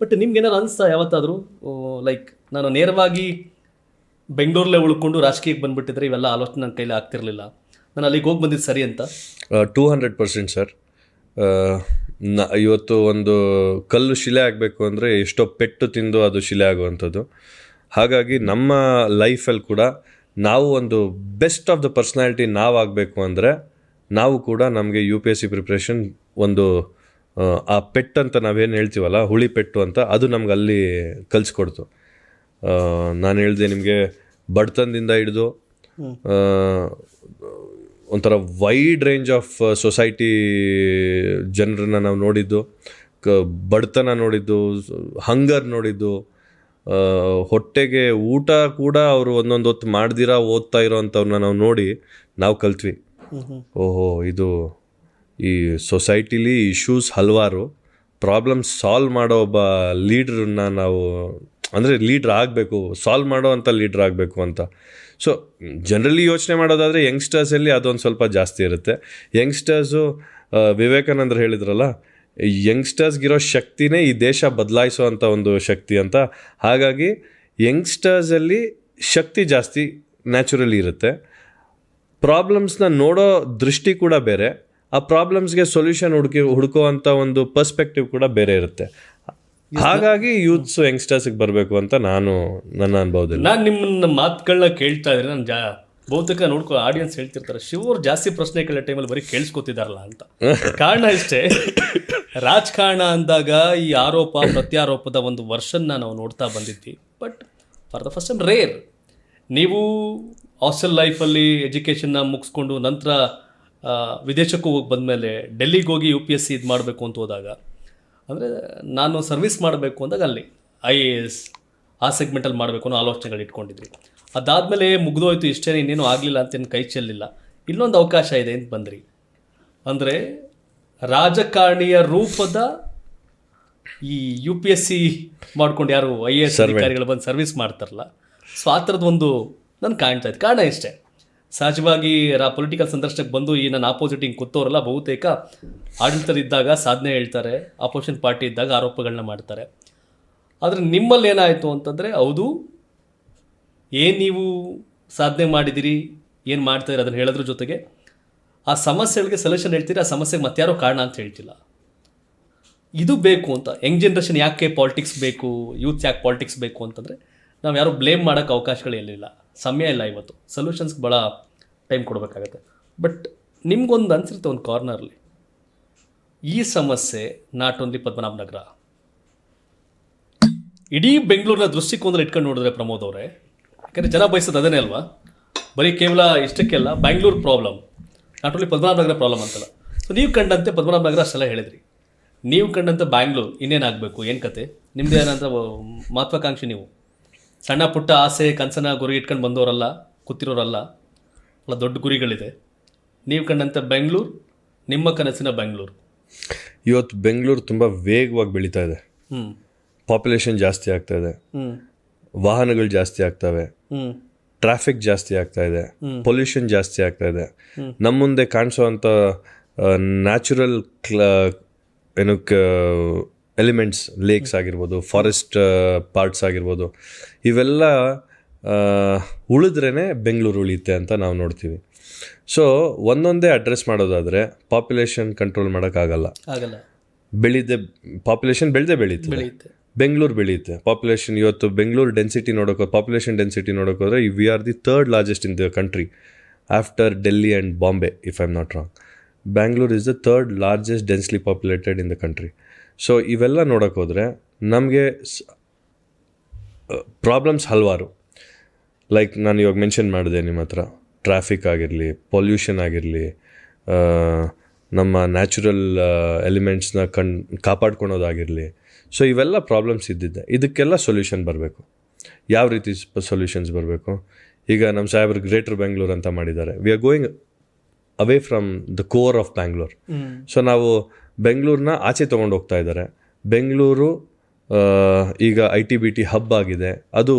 But ನಿಮ್ಗೇನಾರು ಅನಿಸ್ತಾ ಯಾವತ್ತಾದರೂ? Like ನಾನು ನೇರವಾಗಿ ಬೆಂಗಳೂರಲ್ಲೇ ಉಳ್ಕೊಂಡು ರಾಜಕೀಯಕ್ಕೆ ಬಂದ್ಬಿಟ್ಟಿದ್ರೆ ಇವೆಲ್ಲ ಆಲೋಚನೆ ನನ್ನ ಕೈಲಿ ಆಗ್ತಿರಲಿಲ್ಲ. ನಾನು ಅಲ್ಲಿಗೆ ಹೋಗಿ ಬಂದಿದ್ದು ಸರಿ ಅಂತ? ಟೂ ಹಂಡ್ರೆಡ್ ಪರ್ಸೆಂಟ್ ಸರ್ನ, ಇವತ್ತು ಒಂದು ಕಲ್ಲು ಶಿಲೆ ಆಗಬೇಕು ಅಂದರೆ ಎಷ್ಟೋ ಪೆಟ್ಟು ತಿಂದು ಅದು ಶಿಲೆ ಆಗುವಂಥದ್ದು. ಹಾಗಾಗಿ ನಮ್ಮ ಲೈಫಲ್ಲಿ ಕೂಡ ನಾವು ಒಂದು ಬೆಸ್ಟ್ ಆಫ್ ದ ಪರ್ಸ್ನಾಲಿಟಿ ನಾವು ಆಗಬೇಕು ಅಂದರೆ ನಾವು ಕೂಡ ನಮಗೆ U P S C preparation ಒಂದು ಆ, ಪೆಟ್ ಪೆಟ್ಟು ಅಂತ ನಾವೇನು ಹೇಳ್ತೀವಲ್ಲ ಹುಳಿ ಪೆಟ್ಟು ಅಂತ ಅದು ನಮ್ಗೆ ಅಲ್ಲಿ ಕಲಿಸ್ಕೊಡ್ತು ನಾನು ಹೇಳಿದೆ ನಿಮಗೆ ಬಡತನದಿಂದ ಹಿಡಿದು ಒಂಥರ ವೈಡ್ ರೇಂಜ್ ಆಫ್ ಸೊಸೈಟಿ ಜನರನ್ನ ನಾವು ನೋಡಿದ್ದು ಕ ಬಡತನ ನೋಡಿದ್ದು ಹಂಗರ್ ನೋಡಿದ್ದು ಹೊಟ್ಟೆಗೆ ಊಟ ಕೂಡ ಅವರು ಒಂದೊಂದು ಹೊತ್ತು ಮಾಡ್ದಿರಾ ಓದ್ತಾ ಇರೋ ಅಂಥವ್ರನ್ನ ನಾವು ನೋಡಿ ನಾವು ಕಲ್ತ್ವಿ. ಓಹೋ ಇದು ಈ ಸೊಸೈಟಿಲಿ ಇಶ್ಯೂಸ್ ಹಲವಾರು. ಪ್ರಾಬ್ಲಮ್ಸ್ ಸಾಲ್ವ್ ಮಾಡೋ ಒಬ್ಬ ಲೀಡ್ರನ್ನ ನಾವು, ಅಂದರೆ ಲೀಡ್ರ್ ಆಗಬೇಕು ಸಾಲ್ವ್ ಮಾಡೋ ಅಂಥ ಲೀಡ್ರ್ ಆಗಬೇಕು ಅಂತ. ಸೊ ಜನರಲಿ ಯೋಚನೆ ಮಾಡೋದಾದರೆ ಯಂಗ್ಸ್ಟರ್ಸಲ್ಲಿ ಅದೊಂದು ಸ್ವಲ್ಪ ಜಾಸ್ತಿ ಇರುತ್ತೆ. ಯಂಗ್ಸ್ಟರ್ಸು ವಿವೇಕಾನಂದರು ಹೇಳಿದ್ರಲ್ಲ ಯಂಗ್ಸ್ಟರ್ಸ್ಗಿರೋ ಶಕ್ತಿನೇ ಈ ದೇಶ ಬದಲಾಯಿಸೋ ಅಂಥ ಒಂದು ಶಕ್ತಿ ಅಂತ. ಹಾಗಾಗಿ ಯಂಗ್ಸ್ಟರ್ಸಲ್ಲಿ ಶಕ್ತಿ ಜಾಸ್ತಿ ನ್ಯಾಚುರಲಿ ಇರುತ್ತೆ. ಪ್ರಾಬ್ಲಮ್ಸ್ನ ನೋಡೋ ದೃಷ್ಟಿ ಕೂಡ ಬೇರೆ. ಆ ಪ್ರಾಬ್ಲಮ್ಸ್ಗೆ ಸೊಲ್ಯೂಷನ್ ಹುಡುಕಿ ಹುಡುಕುವಂಥ ಒಂದು ಪರ್ಸ್ಪೆಕ್ಟಿವ್ ಕೂಡ ಬೇರೆ ಇರುತ್ತೆ. ಹಾಗಾಗಿ ಯೂತ್ಸ್ ಯಂಗ್ಸ್ಟರ್ಸ್ಗೆ ಬರಬೇಕು ಅಂತ ನಾನು ನನ್ನ ಅನುಭವದಲ್ಲಿ. ನಾನು ನಿಮ್ಮ ಮಾತುಗಳನ್ನ ಕೇಳ್ತಾ ಇದ್ರೆ ನಾನು ಜಾ ಬಹುತೇಕ ನೋಡ್ಕೊ ಆಡಿಯನ್ಸ್ ಹೇಳ್ತಿರ್ತಾರೆ ಶಿವರು ಜಾಸ್ತಿ ಪ್ರಶ್ನೆ ಕೇಳೋ ಟೈಮಲ್ಲಿ ಬರೀ ಕೇಳಿಸ್ಕೊತಿದಾರಲ್ಲ ಅಂತ. ಕಾರಣ ಇಷ್ಟೇ, ರಾಜಕಾರಣ ಅಂದಾಗ ಈ ಆರೋಪ, ಪ್ರತ್ಯಾರೋಪದ ಒಂದು ವರ್ಷನ್ನ ನಾವು ನೋಡ್ತಾ ಬಂದಿದ್ವಿ. But for the first time rare ನೀವು ಹಾಸ್ಟೆಲ್ ಲೈಫಲ್ಲಿ ಎಜುಕೇಷನ್ನ ಮುಗಿಸ್ಕೊಂಡು ನಂತರ ವಿದೇಶಕ್ಕೂ ಹೋಗಿ ಬಂದಮೇಲೆ ಡೆಲ್ಲಿಗೆ ಹೋಗಿ ಯು ಪಿ ಎಸ್ ಸಿ ಇದು ಮಾಡಬೇಕು ಅಂತ ಹೋದಾಗ ಅಂದರೆ ನಾನು ಸರ್ವಿಸ್ ಮಾಡಬೇಕು ಅಂದಾಗ ಅಲ್ಲಿ ಐ ಎ ಎಸ್ ಆ ಸೆಗ್ಮೆಂಟಲ್ಲಿ ಮಾಡಬೇಕು ಅನ್ನೋ ಆಲೋಚನೆಗಳು ಇಟ್ಕೊಂಡಿದ್ವಿ. ಅದಾದಮೇಲೆ ಮುಗಿದೋಯ್ತು ಇಷ್ಟೇ ಇನ್ನೇನು ಆಗಲಿಲ್ಲ ಅಂತ ಏನು ಕೈ ಚೆಲ್ಲಿಲ್ಲ. ಇನ್ನೊಂದು ಅವಕಾಶ ಇದೆ ಅಂತ ಬಂದ್ರಿ. ಅಂದರೆ ರಾಜಕಾರಣಿಯ ರೂಪದ ಈ ಯು ಪಿ ಎಸ್ ಸಿ ಮಾಡ್ಕೊಂಡು ಯಾರು ಐ ಎ ಎಸ್ ಅಧಿಕಾರಿಗಳು ಬಂದು ಸರ್ವಿಸ್ ಮಾಡ್ತಾರಲ್ಲ ಸೊ ಆ ಥರದ್ದು ಒಂದು ನನ್ಗೆ ಕಾಣ್ತಾ ಇತ್ತು. ಕಾರಣ ಇಷ್ಟೇ. ಸಹಜವಾಗಿ ರಾ ಪೊಲಿಟಿಕಲ್ ಸಂದರ್ಶನಕ್ಕೆ ಬಂದು ಈ ನನ್ನ ಆಪೋಸಿಟ್ ಹಿಂಗೆ ಕೂತೋರಲ್ಲ ಬಹುತೇಕ ಆಡಳಿತದಿದ್ದಾಗ ಸಾಧನೆ ಹೇಳ್ತಾರೆ ಆಪೋಸಿಷನ್ ಪಾರ್ಟಿ ಇದ್ದಾಗ ಆರೋಪಗಳನ್ನ ಮಾಡ್ತಾರೆ. ಆದರೆ ನಿಮ್ಮಲ್ಲಿ ಏನಾಯಿತು ಅಂತಂದರೆ ಹೌದು, ಏನು ನೀವು ಸಾಧನೆ ಮಾಡಿದ್ದೀರಿ ಏನು ಮಾಡ್ತಾಯಿರಿ ಅದನ್ನು ಹೇಳೋದ್ರ ಜೊತೆಗೆ ಆ ಸಮಸ್ಯೆಗಳಿಗೆ ಸೊಲ್ಯೂಷನ್ ಹೇಳ್ತೀರಿ, ಆ ಸಮಸ್ಯೆಗೆ ಮತ್ತಾರೋ ಕಾರಣ ಅಂತ ಹೇಳ್ತಿಲ್ಲ. ಇದು ಬೇಕು ಅಂತ ಯಂಗ್ ಜನ್ರೇಷನ್ ಯಾಕೆ ಪಾಲಿಟಿಕ್ಸ್ ಬೇಕು ಯೂತ್ ಯಾಕೆ ಪಾಲಿಟಿಕ್ಸ್ ಬೇಕು ಅಂತಂದರೆ, ನಾವು ಯಾರು ಬ್ಲೇಮ್ ಮಾಡೋಕ್ಕೆ ಅವಕಾಶಗಳು ಎಲ್ಲಿಲ್ಲ ಸಮಯ ಇಲ್ಲ ಇವತ್ತು. ಸೊಲ್ಯೂಷನ್ಸ್ಗೆ ಭಾಳ ಟೈಮ್ ಕೊಡಬೇಕಾಗತ್ತೆ. ಬಟ್ ನಿಮ್ಗೊಂದು ಅನಿಸಿರುತ್ತೆ ಒಂದು ಕಾರ್ನರ್ಲಿ ಈ ಸಮಸ್ಯೆ ನಾಟ್ ಓನ್ಲಿ ಪದ್ಮನಾಭ ನಗರ ಇಡೀ ಬೆಂಗಳೂರಿನ ದೃಷ್ಟಿಕೋನದಲ್ಲಿ ಇಟ್ಕೊಂಡು ನೋಡಿದ್ರೆ ಪ್ರಮೋದ್ ಅವರೇ. ಯಾಕಂದರೆ ಜನ ಬಯಸೋದು ಅದನ್ನೇ ಅಲ್ವಾ? ಬರೀ ಕೇವಲ ಇಷ್ಟಕ್ಕೆಲ್ಲ Bangalore problem not only Padmanabha Nagar problem ಅಂತಲ್ಲ. ಸೊ ನೀವು ಕಂಡಂತೆ ಪದ್ಮನಾಭ ನಗರ ಅಷ್ಟೆಲ್ಲ ಹೇಳಿದ್ರಿ. ನೀವು ಕಂಡಂತೆ ಬ್ಯಾಂಗ್ಳೂರ್ ಇನ್ನೇನಾಗಬೇಕು ಏನು ಕತೆ? ನಿಮ್ಮದು ಏನಂತ ಮಹತ್ವಾಕಾಂಕ್ಷೆ ನೀವು. ಸಣ್ಣ ಪುಟ್ಟ ಆಸೆ ಕನಸನ ಗುರಿ ಇಟ್ಕೊಂಡು ಬಂದವರಲ್ಲ ಕೂತಿರೋರಲ್ಲ ಅಲ್ಲ ದೊಡ್ಡ ಗುರಿಗಳಿದೆ. ನೀವು ಕಂಡಂಥ ಬೆಂಗಳೂರು ನಿಮ್ಮ ಕನಸಿನ ಬೆಂಗಳೂರು. ಇವತ್ತು ಬೆಂಗಳೂರು ತುಂಬ ವೇಗವಾಗಿ ಬೆಳೀತಾ ಇದೆ. ಹ್ಞೂ ಪಾಪ್ಯುಲೇಷನ್ ಜಾಸ್ತಿ ಆಗ್ತಾ ಇದೆ. ಹ್ಞೂ ವಾಹನಗಳು ಜಾಸ್ತಿ ಆಗ್ತವೆ. ಹ್ಞೂ ಟ್ರಾಫಿಕ್ ಜಾಸ್ತಿ ಆಗ್ತಾ ಇದೆ. ಪೊಲ್ಯೂಷನ್ ಜಾಸ್ತಿ ಆಗ್ತಾ ಇದೆ. ನಮ್ಮ ಮುಂದೆ ಕಾಣಿಸೋವಂಥ ನ್ಯಾಚುರಲ್ ಕ್ಲ ಏನು ಎಲಿಮೆಂಟ್ಸ್ ಲೇಕ್ಸ್ ಆಗಿರ್ಬೋದು ಫಾರೆಸ್ಟ್ ಪಾರ್ಟ್ಸ್ ಆಗಿರ್ಬೋದು ಇವೆಲ್ಲ ಉಳಿದ್ರೇ ಬೆಂಗಳೂರು ಉಳಿಯುತ್ತೆ ಅಂತ ನಾವು ನೋಡ್ತೀವಿ. ಸೊ ಒಂದೊಂದೇ ಅಡ್ರೆಸ್ ಮಾಡೋದಾದರೆ ಪಾಪ್ಯುಲೇಷನ್ ಕಂಟ್ರೋಲ್ ಮಾಡೋಕ್ಕಾಗಲ್ಲ. ಆಗಲ್ಲ. ಬೆಳೀದೆ ಪಾಪ್ಯುಲೇಷನ್ ಬೆಳೆದೇ ಬೆಳೀತದೆ. ಬೆಳೆಯುತ್ತೆ ಬೆಂಗಳೂರು ಬೆಳೆಯುತ್ತೆ ಪಾಪ್ಯುಲೇಷನ್ ಇವತ್ತು ಬೆಂಗಳೂರು ಡೆನ್ಸಿಟಿ ನೋಡೋಕೆ ಪಾಪ್ಯುಲೇಷನ್ ಡೆನ್ಸಿಟಿ ನೋಡೋಕೆ ಹೋದರೆ we are the third largest in the country after Delhi and Bombay if I am not wrong Bangalore is the third largest densely populated in the country so ಇವೆಲ್ಲ ನೋಡೋಕೆ ಹೋದರೆ ನಮಗೆ problems ಹಲವಾರು. Like ನಾನು ಇವಾಗ mention ಮಾಡಿದೆ ನಿಮ್ಮ ಹತ್ರ. ಟ್ರಾಫಿಕ್ ಆಗಿರಲಿ ಪೊಲ್ಯೂಷನ್ ಆಗಿರಲಿ ನಮ್ಮ ನ್ಯಾಚುರಲ್ ಎಲಿಮೆಂಟ್ಸ್ನ ಕಣ್ ಕಾಪಾಡ್ಕೊಳೋದಾಗಿರಲಿ. ಸೊ ಇವೆಲ್ಲ ಪ್ರಾಬ್ಲಮ್ಸ್ ಇದ್ದಿದ್ದೆ. ಇದಕ್ಕೆಲ್ಲ ಸೊಲ್ಯೂಷನ್ ಬರಬೇಕು. ಯಾವ ರೀತಿ ಸೊಲ್ಯೂಷನ್ಸ್ ಬರಬೇಕು? ಈಗ ನಮ್ಮ ಸಾಹೇಬ್ರು ಗ್ರೇಟರ್ ಬೆಂಗಳೂರು ಅಂತ ಮಾಡಿದ್ದಾರೆ. We are going away from the core of Bangalore so ನಾವು ಬೆಂಗಳೂರನ್ನ ಆಚೆ ತೊಗೊಂಡು ಹೋಗ್ತಾ ಇದ್ದಾರೆ. ಬೆಂಗಳೂರು ಈಗ I T B T hub ಆಗಿದೆ. ಅದು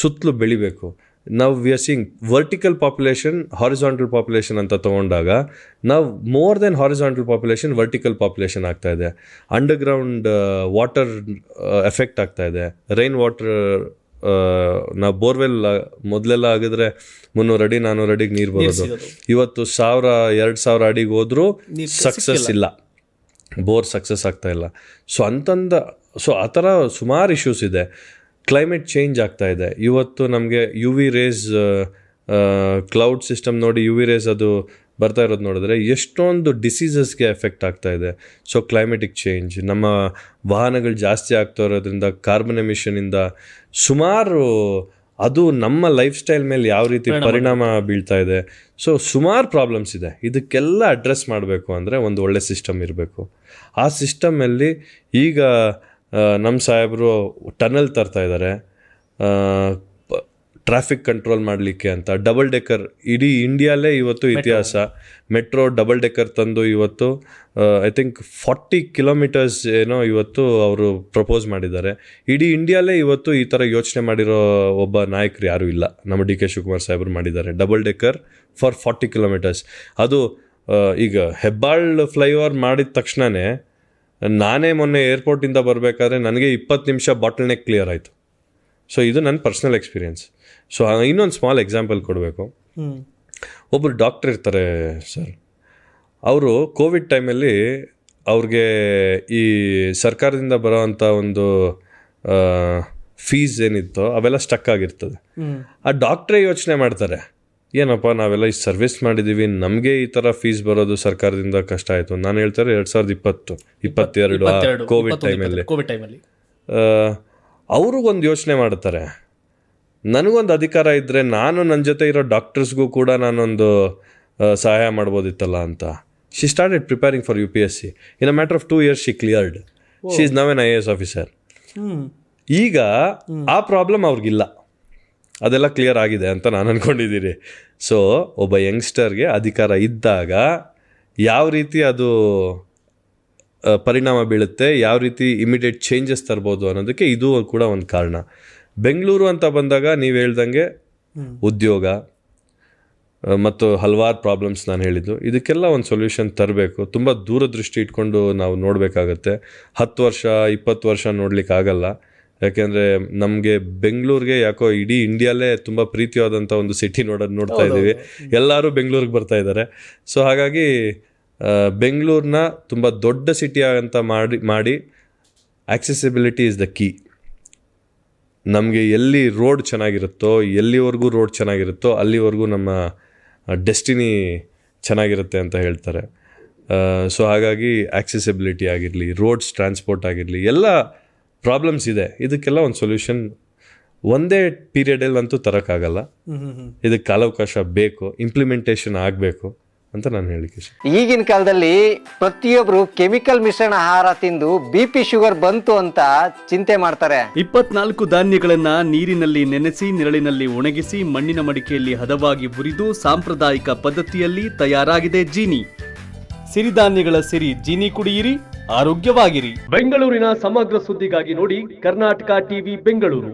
ಸುತ್ತಲೂ ಬೆಳಿಬೇಕು. ನಾವು we are seeing vertical population horizontal population ಅಂತ ತೊಗೊಂಡಾಗ ನಾವು more than horizontal population vertical population ಆಗ್ತಾ ಇದೆ. ಅಂಡರ್ಗ್ರೌಂಡ್ ವಾಟರ್ ಎಫೆಕ್ಟ್ ಆಗ್ತಾ ಇದೆ. ರೈನ್ ವಾಟರ್ ನಾವು ಬೋರ್ವೆಲ್ ಮೊದಲೆಲ್ಲ ಆಗಿದ್ರೆ ಮುನ್ನೂರು ಅಡಿ ನಾನ್ನೂರು ಅಡಿಗೆ ನೀರು ಬರೋದು. ಇವತ್ತು ಸಾವಿರ ಎರಡು ಸಾವಿರ ಅಡಿಗೆ ಹೋದ್ರೂ ಸಕ್ಸಸ್ ಇಲ್ಲ. ಬೋರ್ ಸಕ್ಸಸ್ ಆಗ್ತಾ ಇಲ್ಲ. ಸೊ ಅಂತಂದ ಸೊ ಆ ಥರ ಸುಮಾರು ಇಶ್ಯೂಸ್ ಇದೆ. ಕ್ಲೈಮೇಟ್ ಚೇಂಜ್ ಆಗ್ತಾ ಇದೆ. ಇವತ್ತು ನಮಗೆ U V rays cloud system ನೋಡಿ ಯು ವಿ ರೇಸ್ ಅದು ಬರ್ತಾ ಇರೋದು ನೋಡಿದ್ರೆ ಎಷ್ಟೊಂದು ಡಿಸೀಸಸ್ಗೆ ಎಫೆಕ್ಟ್ ಆಗ್ತಾ ಇದೆ. ಸೊ ಕ್ಲೈಮೆಟಿಕ್ ಚೇಂಜ್ ನಮ್ಮ ವಾಹನಗಳು ಜಾಸ್ತಿ ಆಗ್ತಾ ಇರೋದ್ರಿಂದ ಕಾರ್ಬನ್ ಎಮಿಷನಿಂದ ಸುಮಾರು ಅದು ನಮ್ಮ ಲೈಫ್ ಸ್ಟೈಲ್ ಮೇಲೆ ಯಾವ ರೀತಿ ಪರಿಣಾಮ. ಬೀಳ್ತಾ ಇದೆ. ಸೊ ಸುಮಾರು ಪ್ರಾಬ್ಲಮ್ಸ್ ಇದೆ. ಇದಕ್ಕೆಲ್ಲ ಅಡ್ರೆಸ್ ಮಾಡಬೇಕು ಅಂದರೆ ಒಂದು ಒಳ್ಳೆ ಸಿಸ್ಟಮ್ ಇರಬೇಕು. ಆ ಸಿಸ್ಟಮಲ್ಲಿ ಈಗ ನಮ್ಮ ಸಾಹೇಬರು ಟನಲ್ ತರ್ತಾ ಇದ್ದಾರೆ ಟ್ರಾಫಿಕ್ ಕಂಟ್ರೋಲ್ ಮಾಡಲಿಕ್ಕೆ ಅಂತ. ಡಬಲ್ ಡೆಕ್ಕರ್ ಇಡೀ ಇಂಡಿಯಾಲೇ ಇವತ್ತು ಇತಿಹಾಸ. ಮೆಟ್ರೋ ಡಬಲ್ ಡೆಕ್ಕರ್ ತಂದು ಇವತ್ತು ಐ ಥಿಂಕ್ ಫಾರ್ಟಿ ಕಿಲೋಮೀಟರ್ಸ್ ಏನೋ ಇವತ್ತು ಅವರು ಪ್ರಪೋಸ್ ಮಾಡಿದ್ದಾರೆ. ಇಡೀ ಇಂಡಿಯಾಲೇ ಇವತ್ತು ಈ ಥರ ಯೋಚನೆ ಮಾಡಿರೋ ಒಬ್ಬ ನಾಯಕರು ಯಾರೂ ಇಲ್ಲ. ನಮ್ಮ ಡಿ ಕೆ ಶಿವಕುಮಾರ್ ಸಾಹೇಬರು ಮಾಡಿದ್ದಾರೆ. Double decker for forty kilometers ಅದು ಆ, ಈಗ ಹೆಬ್ಬಾಳ್ ಫ್ಲೈಓವರ್ ಮಾಡಿದ ತಕ್ಷಣವೇ ನಾನೇ ಮೊನ್ನೆ ಏರ್ಪೋರ್ಟಿಂದ ಬರಬೇಕಾದ್ರೆ ನನಗೆ ಇಪ್ಪತ್ತು ನಿಮಿಷ ಬಾಟಲ್ ನೆಕ್ ಕ್ಲಿಯರ್ ಆಯಿತು. ಸೊ ಇದು ನನ್ನ ಪರ್ಸ್ನಲ್ ಎಕ್ಸ್ಪೀರಿಯನ್ಸ್ ಸೊ ಇನ್ನೊಂದು ಸ್ಮಾಲ್ ಎಕ್ಸಾಂಪಲ್ ಕೊಡಬೇಕು. ಒಬ್ಬರು ಡಾಕ್ಟರ್ ಇರ್ತಾರೆ ಸರ್ ಅವರು ಕೋವಿಡ್ ಟೈಮಲ್ಲಿ ಅವ್ರಿಗೆ ಈ ಸರ್ಕಾರದಿಂದ ಬರೋವಂಥ ಒಂದು ಫೀಸ್ ಏನಿತ್ತೋ ಅವೆಲ್ಲ ಸ್ಟಕ್ ಆಗಿರ್ತದೆ. ಆ ಡಾಕ್ಟ್ರೇ ಯೋಚನೆ ಮಾಡ್ತಾರೆ ಏನಪ್ಪ ನಾವೆಲ್ಲ ಈ ಸರ್ವಿಸ್ ಮಾಡಿದ್ದೀವಿ ನಮಗೆ ಈ ಥರ ಫೀಸ್ ಬರೋದು ಸರ್ಕಾರದಿಂದ ಕಷ್ಟ ಆಯಿತು. ನಾನು ಹೇಳ್ತಾರೆ ಎರಡು ಸಾವಿರದ ಇಪ್ಪತ್ತು ಇಪ್ಪತ್ತೆರಡು ಕೋವಿಡ್ ಟೈಮಲ್ಲಿ ಕೋವಿಡ್ ಟೈಮಲ್ಲಿ ಅವರು ಒಂದು ಯೋಚನೆ ಮಾಡ್ತಾರೆ ನನಗೊಂದು ಅಧಿಕಾರ ಇದ್ದರೆ ನಾನು ನನ್ನ ಜೊತೆ ಇರೋ ಡಾಕ್ಟರ್ಸ್ಗೂ ಕೂಡ ನಾನೊಂದು ಸಹಾಯ ಮಾಡ್ಬೋದಿತ್ತಲ್ಲ ಅಂತ. She started preparing for U P S C in a matter of two years she cleared she is now an I A S officer ಈಗ ಆ ಪ್ರಾಬ್ಲಮ್ ಅವ್ರಿಗಿಲ್ಲ. ಅದೆಲ್ಲ ಕ್ಲಿಯರ್ ಆಗಿದೆ ಅಂತ ನಾನು ಅಂದ್ಕೊಂಡಿದ್ದೀರಿ ಸೊ ಒಬ್ಬ ಯಂಗ್ಸ್ಟರ್ಗೆ ಅಧಿಕಾರ ಇದ್ದಾಗ ಯಾವ ರೀತಿ ಅದು ಪರಿಣಾಮ ಬೀಳುತ್ತೆ ಯಾವ ರೀತಿ ಇಮಿಡಿಯೇಟ್ ಚೇಂಜಸ್ ತರ್ಬೋದು ಅನ್ನೋದಕ್ಕೆ ಇದು ಕೂಡ ಒಂದು ಕಾರಣ. ಬೆಂಗಳೂರು ಅಂತ ಬಂದಾಗ ನೀವು ಹೇಳ್ದಂಗೆ ಉದ್ಯೋಗ ಮತ್ತು ಹಲವಾರು ಪ್ರಾಬ್ಲಮ್ಸ್ ನಾನು ಹೇಳಿದ್ದು. ಇದಕ್ಕೆಲ್ಲ ಒಂದು ಸೊಲ್ಯೂಷನ್ ತರಬೇಕು. ತುಂಬ ದೂರದೃಷ್ಟಿ ಇಟ್ಕೊಂಡು ನಾವು ನೋಡಬೇಕಾಗತ್ತೆ. ಹತ್ತು ವರ್ಷ ಇಪ್ಪತ್ತು ವರ್ಷ ನೋಡ್ಲಿಕ್ಕೆ ಆಗಲ್ಲ. ಯಾಕೆಂದರೆ ನಮಗೆ ಬೆಂಗಳೂರಿಗೆ ಯಾಕೋ ಇಡೀ ಇಂಡಿಯಾಲೇ ತುಂಬ ಪ್ರೀತಿಯಾದಂಥ ಒಂದು ಸಿಟಿ ನೋಡೋದು ನೋಡ್ತಾ ಇದ್ದೀವಿ ಎಲ್ಲರೂ ಬೆಂಗಳೂರಿಗೆ ಬರ್ತಾ ಇದ್ದಾರೆ ಸೊ ಹಾಗಾಗಿ ಬೆಂಗಳೂರನ್ನ ತುಂಬ ದೊಡ್ಡ ಸಿಟಿ ಅಂತ ಮಾಡಿ ಮಾಡಿ ಆಕ್ಸೆಸಿಬಿಲಿಟಿ ಇಸ್ ದ ಕೀ ನಮಗೆ ಎಲ್ಲಿ ರೋಡ್ ಚೆನ್ನಾಗಿರುತ್ತೋ ಎಲ್ಲಿವರೆಗೂ ರೋಡ್ ಚೆನ್ನಾಗಿರುತ್ತೋ ಅಲ್ಲಿವರೆಗೂ ನಮ್ಮ ಡೆಸ್ಟಿನಿ ಚೆನ್ನಾಗಿರುತ್ತೆ ಅಂತ ಹೇಳ್ತಾರೆ. ಸೊ ಹಾಗಾಗಿ ಆಕ್ಸೆಸಿಬಿಲಿಟಿ ಆಗಿರಲಿ ರೋಡ್ಸ್ ಟ್ರಾನ್ಸ್ಪೋರ್ಟ್ ಆಗಿರಲಿ ಎಲ್ಲ ಪ್ರಾಬ್ಲಮ್ಸ್ ಇದೆ. ಇದಕ್ಕೆಲ್ಲ ಒಂದು ಸೊಲ್ಯೂಷನ್ ಒಂದೇ ಪೀರಿಯಡಲ್ಲಂತೂ ತರೋಕ್ಕಾಗಲ್ಲ ಇದಕ್ಕೆ ಕಾಲಾವಕಾಶ ಬೇಕು ಇಂಪ್ಲಿಮೆಂಟೇಷನ್ ಆಗಬೇಕು. ಅಂತ ನಾನು ಹೇಳಿಕೆ ಈಗಿನ ಕಾಲದಲ್ಲಿ ಪ್ರತಿಯೊಬ್ರು ಕೆಮಿಕಲ್ ಮಿಶ್ರಣ ಆಹಾರ ತಿಂದು ಬಿ ಪಿ ಶುಗರ್ ಬಂತು ಅಂತ ಚಿಂತೆ ಮಾಡ್ತಾರೆ. ಇಪ್ಪತ್ನಾಲ್ಕು ಧಾನ್ಯಗಳನ್ನ ನೀರಿನಲ್ಲಿ ನೆನೆಸಿ ನೆರಳಿನಲ್ಲಿ ಒಣಗಿಸಿ ಮಣ್ಣಿನ ಮಡಿಕೆಯಲ್ಲಿ ಹದವಾಗಿ ಹುರಿದು ಸಾಂಪ್ರದಾಯಿಕ ಪದ್ಧತಿಯಲ್ಲಿ ತಯಾರಾಗಿದೆ ಜೀನಿ. ಸಿರಿಧಾನ್ಯಗಳ ಸಿರಿ ಜೀನಿ ಕುಡಿಯಿರಿ ಆರೋಗ್ಯವಾಗಿರಿ. ಬೆಂಗಳೂರಿನ ಸಮಗ್ರ ಸುದ್ದಿಗಾಗಿ ನೋಡಿ ಕರ್ನಾಟಕ ಟಿವಿ ಬೆಂಗಳೂರು.